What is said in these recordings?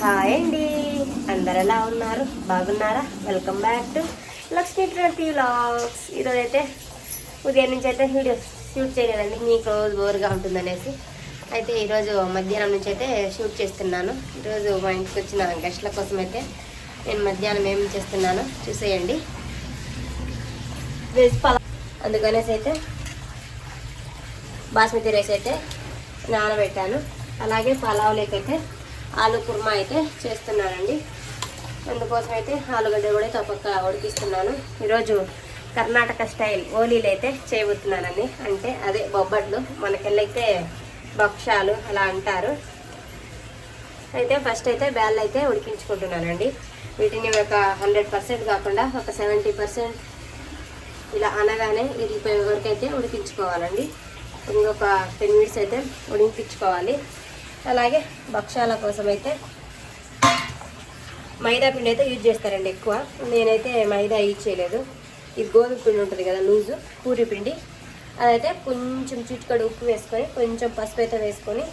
Hi అండి. అందరు ఎలా ఉన్నారు? బాగున్నారా? Welcome back to Lakshmi twenty vlogs ఈరోజు అయితే ఉదయం నుంచి అయితే వీడియో షూట్ చేయలేదండి. మీకు రోజు బోర్గా ఉంటుందనేసి. అయితే ఈరోజు మధ్యాహ్నం నుంచి అయితే షూట్ చేస్తున్నాను. ఈరోజు మా ఇంటికి వచ్చిన గెస్ట్ల కోసం అయితే నేను మధ్యాహ్నం ఏం చేస్తున్నాను చూసేయండి. వెజ్ పలా అందుకనేసి అయితే బాస్మతి రైస్ అయితే నానబెట్టాను. అలాగే పలావ్ లేకైతే ఆలు కుర్మా అయితే చేస్తున్నానండి. అందుకోసం అయితే ఆలుగడ్డ కూడా తప్పక ఉడికిస్తున్నాను. ఈరోజు కర్ణాటక స్టైల్ ఓలీలు అయితే చేయబోతున్నానండి. అంటే అదే బొబ్బట్లు మనకెళ్ళైతే భక్షాలు అలా అంటారు. అయితే ఫస్ట్ అయితే బ్యాల్ అయితే ఉడికించుకుంటున్నానండి. వీటిని ఒక హండ్రెడ్ పర్సెంట్ కాకుండా ఒక సెవెంటీ పర్సెంట్ ఇలా అనగానే ఇరిగిపోయే వరకు అయితే ఉడికించుకోవాలండి. ఇంకొక టెన్ మినిట్స్ అయితే ఉడికించుకోవాలి. అలాగే భక్షాల కోసం అయితే మైదా పిండి అయితే యూజ్ చేస్తారండి ఎక్కువ. నేనైతే మైదా యూజ్ చేయలేదు. ఇది గోధుమ పిండి ఉంటుంది కదా లూజు పూరి పిండి. అదైతే కొంచెం చిటికడు ఉప్పు వేసుకొని కొంచెం పసుపు అయితే వేసుకొని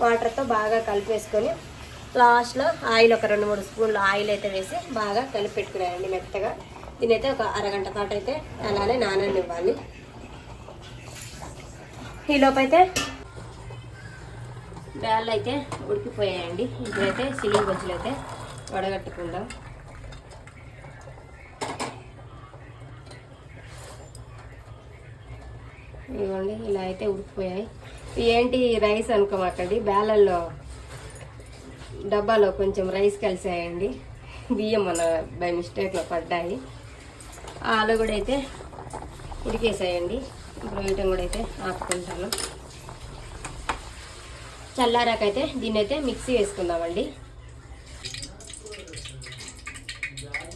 వాటర్తో బాగా కలిపేసుకొని లాస్ట్లో ఆయిల్ ఒక రెండు మూడు స్పూన్లు ఆయిల్ అయితే వేసి బాగా కలిపి పెట్టుకున్నానండి మెత్తగా. దీని అయితే ఒక అరగంట పాటు అయితే అలానే నాననివ్వాలి. ఈలోపైతే బ్యాళ్ళు అయితే ఉడికిపోయాయండి. ఇప్పుడైతే సిలింగ్ బజ్జీలు అయితే వడగట్టుకుందాం. ఇవ్వండి ఇలా అయితే ఉడికిపోయాయి. ఏంటి రైస్ అనుకోమాకండి. బ్యాలల్లో డబ్బాలో కొంచెం రైస్ కలిసాయండి. బియ్యం మన బై మిస్టేక్లో పడ్డాయి. ఆలు కూడా అయితే ఉడికేసాయండి. ఇప్పుడు వేయటం కూడా అయితే ఆపుకుంటాను. చల్లారాకైతే దీన్ని అయితే మిక్సీ వేసుకుందామండి.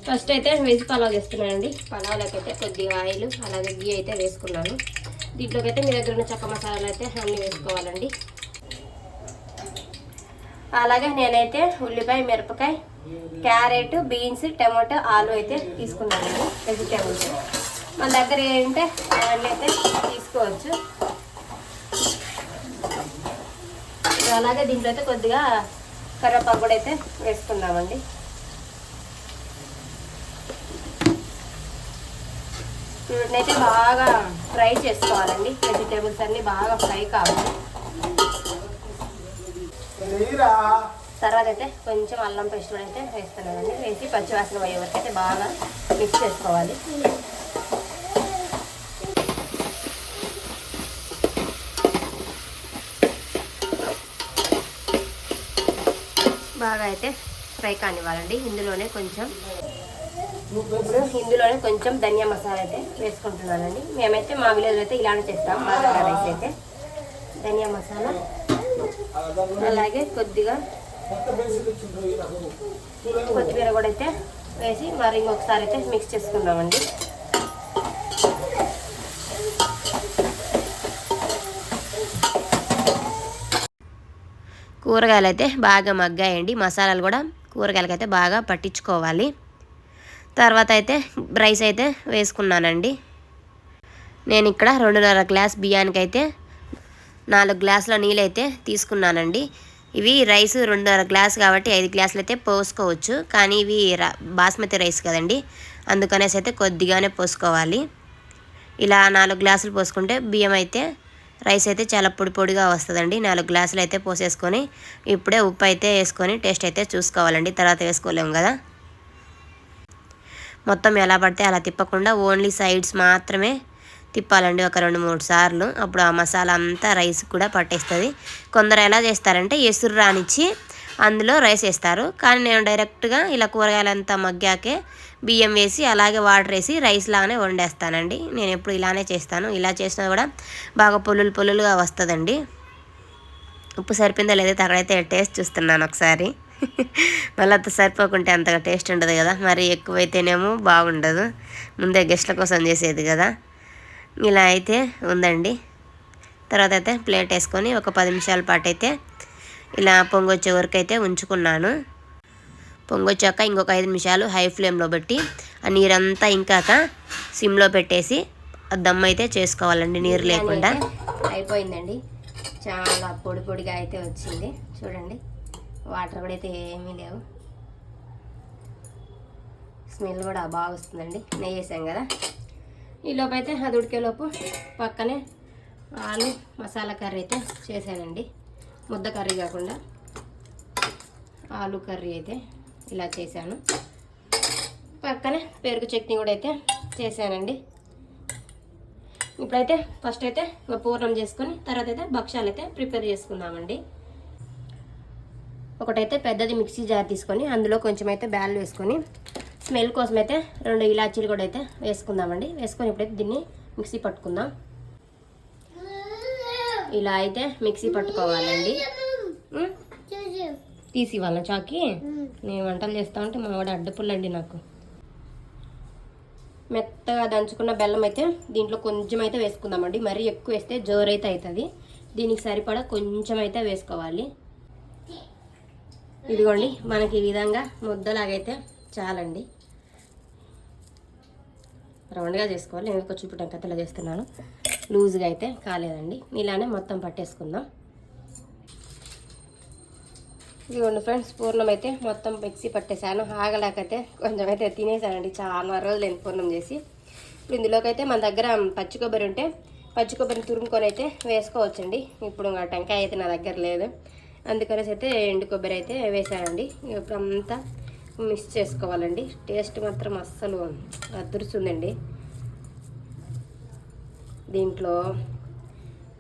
ఫస్ట్ అయితే వెజ్ పలావ్ చేస్తున్నానండి. పలావ్లోకైతే కొద్దిగా ఆయిల్ అలాగే గీ అయితే వేసుకున్నాను. దీంట్లోకి అయితే మీ దగ్గర ఉన్న చక్క మసాలాలు అయితే అన్నీ వేసుకోవాలండి. అలాగే నేనైతే ఉల్లిపాయ మిరపకాయ క్యారెట్ బీన్స్ టమాటో ఆలు అయితే తీసుకున్నానండి. వెజిటేబుల్స్. మన దగ్గర ఏంటంటే అవన్నీ అయితే తీసుకోవచ్చు. అలాగే దీంట్లో అయితే కొద్దిగా కరివేపాకు కూడా అయితే వేసుకుందామండి. వీటినైతే బాగా ఫ్రై చేసుకోవాలండి. వెజిటేబుల్స్ అన్నీ బాగా ఫ్రై కావాలి. తర్వాత అయితే కొంచెం అల్లం పేస్ట్ కూడా అయితే వేస్తున్నానండి. వేసి పచ్చివాసన పోయే వరకు అయితే బాగా మిక్స్ చేసుకోవాలి. బాగా అయితే ఫ్రై కానివ్వాలండి. ఇందులోనే కొంచెం ఇప్పుడు ఇందులోనే కొంచెం ధనియా మసాలా అయితే వేసుకుంటున్నానండి. మేమైతే మా విలేజ్ అయితే ఇలానే చేస్తాం బాగా రైస్ అయితే. ధనియా మసాలా. అలాగే కొద్దిగా కొత్తిమీర కూడా అయితే వేసి మరి ఇంకొకసారి అయితే మిక్స్ చేసుకుందామండి. కూరగాయలు అయితే బాగా మగ్గాయండి. మసాలాలు కూడా కూరగాయలకి అయితే బాగా పట్టించుకోవాలి. తర్వాత అయితే రైస్ అయితే వేసుకున్నానండి. నేను ఇక్కడ రెండున్నర గ్లాస్ బియ్యానికి అయితే నాలుగు గ్లాసుల నీళ్ళు అయితే తీసుకున్నానండి. ఇవి రైస్ రెండున్నర గ్లాస్ కాబట్టి ఐదు గ్లాసులు అయితే పోసుకోవచ్చు. కానీ ఇవి బాస్మతి రైస్ కదండి. అందుకనేసి అయితే కొద్దిగానే పోసుకోవాలి. ఇలా నాలుగు గ్లాసులు పోసుకుంటే బియ్యం అయితే రైస్ అయితే చాలా పొడి పొడిగా వస్తుందండి. నాలుగు గ్లాసులు అయితే పోసేసుకొని ఇప్పుడే ఉప్పు అయితే వేసుకొని టేస్ట్ అయితే చూసుకోవాలండి. తర్వాత వేసుకోలేము కదా. మొత్తం ఎలా పడితే అలా తిప్పకుండా ఓన్లీ సైడ్స్ మాత్రమే తిప్పాలండి ఒక రెండు మూడు సార్లు. అప్పుడు ఆ మసాలా అంతా రైస్ కూడా పట్టేస్తుంది. కొందరు ఎలా చేస్తారంటే ఎసురు రానిచ్చి అందులో రైస్ వేస్తారు. కానీ నేను డైరెక్ట్గా ఇలా కూరగాయలంతా మగ్గాకే బియ్యం వేసి అలాగే వాటర్ వేసి రైస్ లాగానే వండేస్తానండి. నేను ఎప్పుడు ఇలానే చేస్తాను. ఇలా చేసినా కూడా బాగా పొల్లులు పొల్లులుగా వస్తుందండి. ఉప్పు సరిపోయిందా లేదా అక్కడైతే టేస్ట్ చూస్తున్నాను ఒకసారి. మళ్ళీ అంత సరిపోకుంటే అంతగా టేస్ట్ ఉండదు కదా. మరి ఎక్కువైతేనేమో బాగుండదు. ముందే గెస్ట్ల కోసం చేసేది కదా. ఇలా అయితే ఉందండి. తర్వాత అయితే ప్లేట్ వేసుకొని ఒక పది నిమిషాల పాటు అయితే ఇలా పొంగొచ్చే వరకు అయితే ఉంచుకున్నాను. పొంగొచ్చాక ఇంకొక ఐదు నిమిషాలు హై ఫ్లేమ్లో పెట్టి ఆ నీరంతా ఇంకాక సిమ్లో పెట్టేసి దమ్ అయితే చేసుకోవాలండి నీరు లేకుండా. అయిపోయిందండి. చాలా పొడి పొడిగా అయితే వచ్చింది. చూడండి వాటర్ కూడా అయితే ఏమీ లేవు. స్మెల్ కూడా బాగా వస్తుందండి. నెయ్యి వేసాం కదా. ఈ అయితే అది ఉడికేలోపు పక్కనే ఆలు మసాలా కర్రీ అయితే చేశానండి. ముద్ద కర్రీ కాకుండా ఆలు కర్రీ అయితే ఇలా చేశాను. పక్కనే పెరుగు చట్నీ కూడా అయితే చేశానండి. ఇప్పుడైతే ఫస్ట్ అయితే పూర్ణం చేసుకొని తర్వాత అయితే భక్ష్యాలు అయితే ప్రిపేర్ చేసుకుందామండి. ఒకటైతే పెద్దది మిక్సీ జార్ తీసుకొని అందులో కొంచెం అయితే బ్యాల్ వేసుకొని స్మెల్ కోసం అయితే రెండు ఇలాచీలు కూడా అయితే వేసుకుందామండి. వేసుకొని ఇప్పుడైతే దీన్ని మిక్సీ పట్టుకుందాం. ఇలా అయితే మిక్సీ పట్టుకోవాలండి. తీసి ఇవ్వాలా చాకి నేను వంటలు చేస్తా ఉంటే మా వాడు అడ్డపుల్లండి నాకు. మెత్తగా దంచుకున్న బెల్లం అయితే దీంట్లో కొంచెం అయితే వేసుకుందామండి. మరీ ఎక్కువ వేస్తే జోరైతే అవుతుంది దీనికి సరిపడా కొంచెం అయితే వేసుకోవాలి. ఇదిగోండి మనకి ఈ విధంగా ముద్దలాగైతే చాలండి. రౌండ్గా చేసుకోవాలి. నేను కొంచెం ఇప్పుడు కథలో చేస్తున్నాను. లూజ్గా అయితే కాలేదండి. ఇలానే మొత్తం పట్టేసుకుందాం. ఇదిగోండి ఫ్రెండ్స్ పూర్ణం అయితే మొత్తం మిక్సీ పట్టేశాను. ఆగలేకైతే కొంచెం అయితే తినేసానండి చాలా రోజులు ఎంత పూర్ణం చేసి. ఇప్పుడు ఇందులోకి అయితే మన దగ్గర పచ్చి కొబ్బరి ఉంటే పచ్చి కొబ్బరిని తురుముకొని అయితే వేసుకోవచ్చండి. ఇప్పుడు ఆ టెంకాయ అయితే నా దగ్గర లేదు. అందుకనేసి అయితే ఎండు కొబ్బరి అయితే వేసానండి ఇప్పుడు అంతా మిక్స్ చేసుకోవాలండి. టేస్ట్ మాత్రం అస్సలు అదురుస్తుందండి దీంట్లో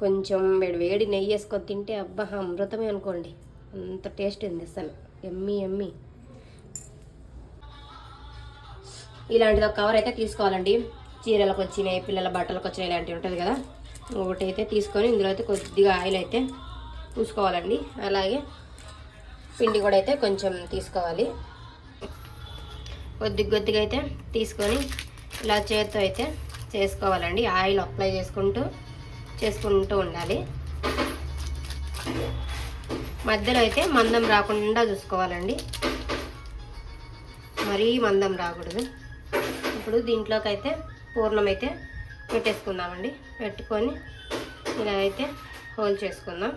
కొంచెం వేడి వేడి నెయ్యి వేసుకొని తింటే అబ్బా అమృతమే అనుకోండి. అంత టేస్ట్ ఉంది అసలు. ఎమ్మి ఎమ్మి. ఇలాంటిది ఒక కవర్ అయితే తీసుకోవాలండి. చీరలకు వచ్చినాయి పిల్లల బట్టలకు వచ్చినాయి ఇలాంటివి ఉంటుంది కదా. ఒకటి అయితే తీసుకొని ఇందులో అయితే కొద్దిగా ఆయిల్ అయితే పూసుకోవాలండి. అలాగే పిండి కూడా అయితే కొంచెం తీసుకోవాలి. కొద్ది కొద్దిగా అయితే తీసుకొని ఇలా చేత్తో అయితే చేసుకోవాలండి. ఆయిల్ అప్లై చేసుకుంటూ చేసుకుంటూ ఉండాలి. మధ్యలో అయితే మందం రాకుండా చూసుకోవాలండి. మరీ మందం రాకూడదు. ఇప్పుడు దీంట్లోకి అయితే పూర్ణం అయితే పెట్టేసుకుందామండి. పెట్టుకొని ఇలా అయితే హోల్ చేసుకుందాం.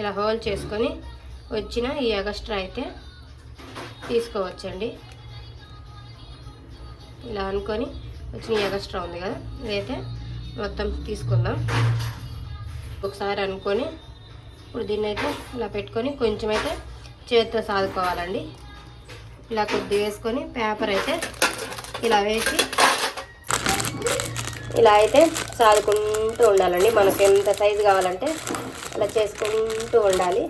ఇలా హోల్ చేసుకొని వచ్చిన ఈ ఎగస్ట్రా అయితే తీసుకోవచ్చండి. ఇలా అనుకొని వచ్చిన ఈ ఎగస్ట్రా ఉంది కదా ఇదైతే మొత్తం తీసుకుందాం. ఒకసారి అనుకొని ఇప్పుడు దీన్ని అయితే ఇలా పెట్టుకొని కొంచెం అయితే చేతితో సాదుకోవాలండి ఇలా కొద్దిగా వేసుకొని పేపర్ అయితే ఇలా వేసి ఇలా అయితే సాదుకుంటూ ఉండాలండి. మనకు ఎంత సైజు కావాలంటే అలా చేసుకుంటూ ఉండాలి.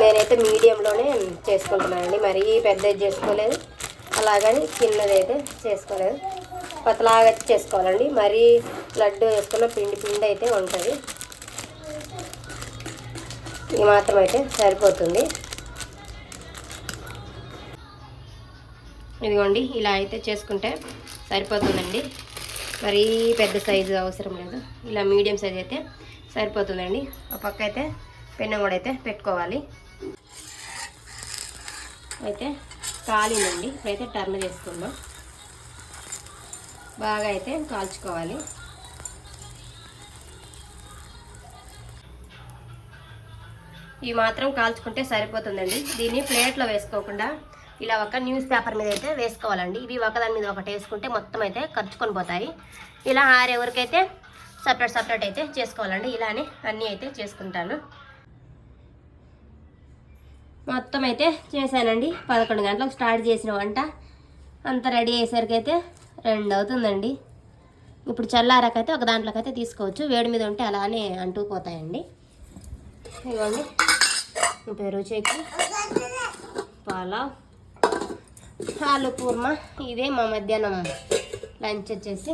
నేనైతే మీడియంలోనే చేసుకుంటున్నానండి. మరీ పెద్దది చేసుకోలేదు. అలాగని చిన్నది అయితే చేసుకోలేదు. పతలాగా చేసుకోవాలండి. మరీ లడ్డు వేసుకున్న పిండి పిండి అయితే ఉంటుంది. ఇది మాత్రం అయితే సరిపోతుంది. ఇదిగోండి ఇలా అయితే చేసుకుంటే సరిపోతుందండి. మరీ పెద్ద సైజు అవసరం లేదు. ఇలా మీడియం సైజ్ అయితే సరిపోతుందండి. ఆ పక్క అయితే పెన్నం కూడా అయితే పెట్టుకోవాలి. అయితే కాలిందండి ఇప్పుడైతే టర్న్ చేసుకుందాం. బాగా అయితే కాల్చుకోవాలి. ఇవి మాత్రం కాల్చుకుంటే సరిపోతుందండి. దీన్ని ప్లేట్లో వేసుకోకుండా ఇలా ఒక న్యూస్ పేపర్ మీద అయితే వేసుకోవాలండి. ఇవి ఒకదాని మీద ఒకటి వేసుకుంటే మొత్తం అయితే ఖర్చుకొని పోతాయి. ఇలా ఆరెవరికైతే సపరేట్ సపరేట్ అయితే చేసుకోవాలండి. ఇలానే అన్నీ అయితే చేసుకుంటాను. మొత్తం అయితే చేశానండి. పదకొండు గంటలకు స్టార్ట్ చేసిన వంట. అంత రెడీ అయ్యేసరికి అయితే రెండు అవుతుందండి ఇప్పుడు చల్లారాకైతే ఒక దాంట్లోకైతే తీసుకోవచ్చు. వేడి మీద ఉంటే అలానే అంటూ పోతాయండి. ఇవ్వండి పెరుగు చెక్కి పాలావ్ ఆలు కూర్మా ఇదే మా మధ్యాహ్నం లంచ్ వచ్చేసి.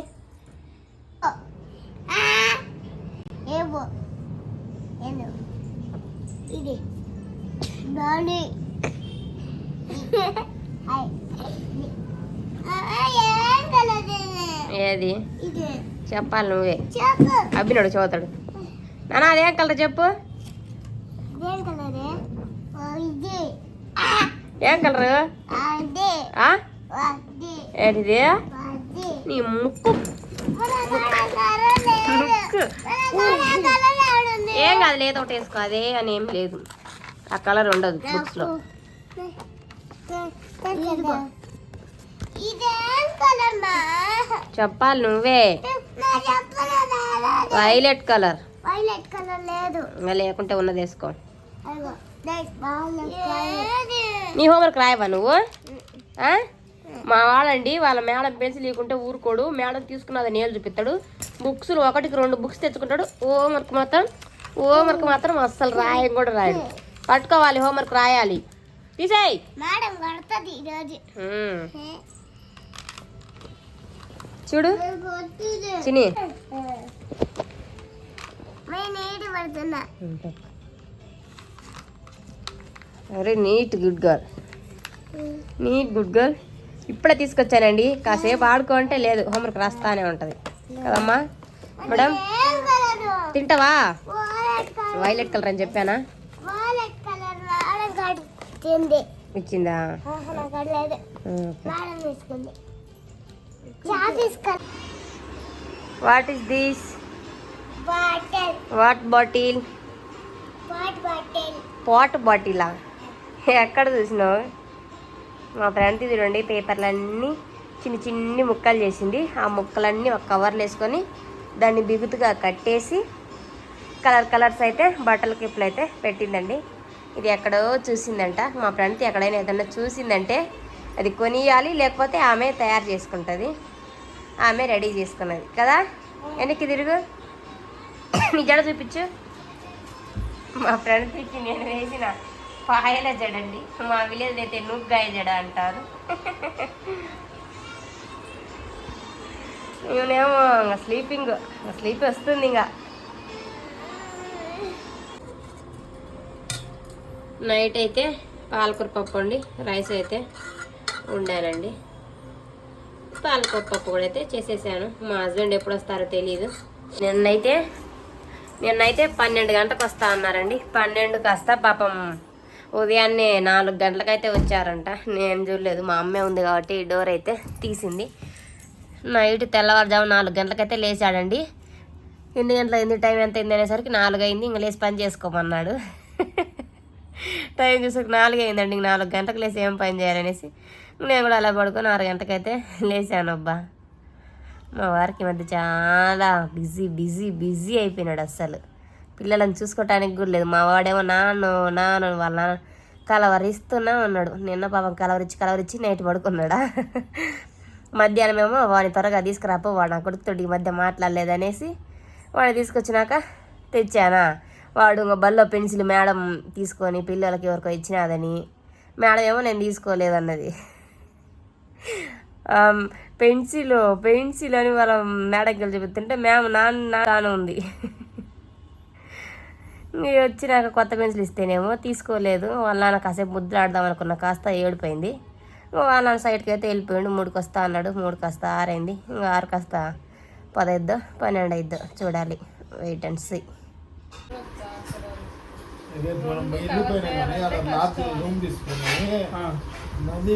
ఇది. ఏది? చెప్పాలి నువ్వే. అబ్బినాడు చదువుతాడు. నాన్న అదేం కలర్ చెప్పు. ఏం కలరే? ఏంటిది? నీ ముక్కు. ఏం కాదు లేదు ఒకటి వేసుకో. అదే అని ఏం లేదు. ఆ కలర్ ఉండదు బుక్స్లో ఇదేం కలర్ మా చెప్పాలి నువ్వే. వైలెట్ కలర్ వైలెట్ కలర్ లేదు. ఇంకా లేకుంటే ఉన్నది వేసుకో? నీ హోంవర్క్ రాయవా నువ్వు? ఆ? మా వాళ్ళండి వాళ్ళ మేడం పెన్సిల్ లేకుంటే ఊరుకోడు. మేడం తీసుకున్నది నేలు చూపిస్తాడు. బుక్స్ ఒకటికి రెండు బుక్స్ తెచ్చుకుంటాడు. హోంవర్క్ మాత్రం హోంవర్క్ మాత్రం అస్సలు రాయం కూడా రాయడు. పట్టుకోవాలి హోంవర్క్ రాయాలి. తీసేయ్. మేడం కడుతుంది ఈరోజు. ఉమ్. చూడు. చిని అరే neat good girl. Neat good girl. ఇప్పుడే తీసుకొచ్చానండి. కాసేపు ఆడుకో అంటే లేదు. హోంవర్క్ రాస్తానే ఉంటుంది. కదమ్మా? మేడం తింటావా? వాలెట్ కలర్ అని చెప్పానా? ఇచ్చిందా? What is this bottle what bottle what bottle pot బాటిలా ఎక్కడ చూసినావు? మా ఫ్రెండ్ చూడండి పేపర్లన్నీ చిన్న చిన్ని ముక్కలు చేసింది. ఆ ముక్కలన్నీ ఒక కవర్లో వేసుకొని దాన్ని బిగుతుగా కట్టేసి కలర్ కలర్స్ అయితే బట్టల కిప్పులు అయితే పెట్టిందండి. ఇది ఎక్కడో చూసిందంట. మా ఫ్రెండ్ ఎక్కడైనా ఏదైనా చూసిందంటే అది కొనియాలి లేకపోతే ఆమె తయారు చేసుకుంటుంది. ఆమె రెడీ చేసుకున్నది. కదా? వెనక్కి తిరుగు. నీ జడ చూపించు. మా ఫ్రెండ్ నేను వేసిన పాయల జడండి. మా విలేజ్ అయితే నుగ్గాయ జడ అంటారు. నేనేమో ఇంకా స్లీపింగ్ స్లీప్ వస్తుంది ఇంకా. నైట్ అయితే పాలకూర పప్పు అండి రైస్ అయితే. ఉండానండి పాలకొక్క పప్పు కూడా అయితే చేసేసాను. మా హస్బెండ్ ఎప్పుడు వస్తారో తెలియదు నిన్నైతే నిన్నైతే పన్నెండు గంటలకు వస్తా అన్నారండి. పన్నెండు కాస్త పాపం ఉదయాన్నే నాలుగు గంటలకైతే వచ్చారంట. నేను చూడలేదు. మా అమ్మే ఉంది కాబట్టి డోర్ అయితే తీసింది. నైట్ తెల్లవారుజాము నాలుగు గంటలకైతే లేచాడండి. ఎన్ని గంటల ఎన్ని టైం ఎంత అయింది అనేసరికి నాలుగు అయింది. ఇంకా లేచి పని చేసుకోమన్నాడు. టైం చూసాక నాలుగు అయిందండి. ఇంక నాలుగు గంటలకు లేచి ఏం పని చేయాలనేసి. నేను కూడా అలా పడుకొని ఆరు గంటకైతే లేచాను అబ్బా మా వారికి మధ్య చాలా బిజీ బిజీ బిజీ అయిపోయినాడు అస్సలు. పిల్లలను చూసుకోవటానికి కూడా లేదు. మా వాడేమో నాను నాన్న వాళ్ళ నాన్న కలవరిస్తూనే ఉన్నాడు. నిన్న పాపం కలవరించి కలవరించి నైట్ పడుకున్నాడా? మధ్యాహ్నం ఏమో వాడిని త్వరగా తీసుకురాపో వాడు నా కొడుకుతోటి ఈ మధ్య మాట్లాడలేదనేసి వాడిని తీసుకొచ్చినాక తెచ్చానా? వాడు ఇంకా బల్లో పెన్సిల్ మేడం తీసుకొని పిల్లలకి ఎవరికో ఇచ్చినాదని. మేడం ఏమో నేను తీసుకోలేదన్నది. పెన్సిల్ పెన్సిల్ అని వాళ్ళ మేడంకి వెళ్ళి చెబుతుంటే మేము నాన్న తాను ఉంది. ఇంక వచ్చినాక కొత్త పెన్సిల్ ఇస్తేనేమో తీసుకోలేదు. వాళ్ళ నాన్న కాసేపు ముద్ర ఆడదాం అనుకున్న కాస్త ఏడిపోయింది. ఇంక వాళ్ళ నాన్న సైడ్కి అయితే వెళ్ళిపోయిండు. మూడుకి వస్తా అన్నాడు. మూడు కాస్త ఆరైంది. ఇంకా ఆరు కాస్త పదైద్దో పన్నెండు అయిద్దో చూడాలి. వెయిట్ అండ్ సీ ఇదే మనం నది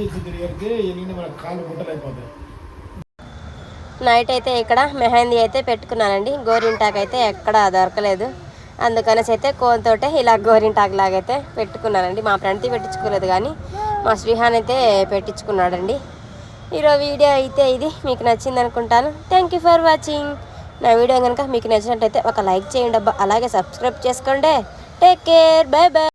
ఎన్ని గుట్టలైపోతాయి నైట్ అయితే ఇక్కడ మెహందీ అయితే పెట్టుకున్నానండి. గోరింటాకు అయితే ఎక్కడ దొరకలేదు. అందుకనేసి అయితే కోన్తోటే ఇలా గోరింటాకు లాగైతే పెట్టుకున్నానండి. మా ఫ్రెండ్ పెట్టించుకోలేదు కానీ మా శ్రీహాన్ అయితే పెట్టించుకున్నాడండి. ఈరోజు వీడియో అయితే ఇది. మీకు నచ్చింది అనుకుంటాను. థ్యాంక్ యూ ఫర్ వాచింగ్ నా వీడియో కనుక మీకు నచ్చినట్టయితే ఒక లైక్ చేయండి అబ్బా. అలాగే సబ్స్క్రైబ్ చేసుకోండి. Take care bye by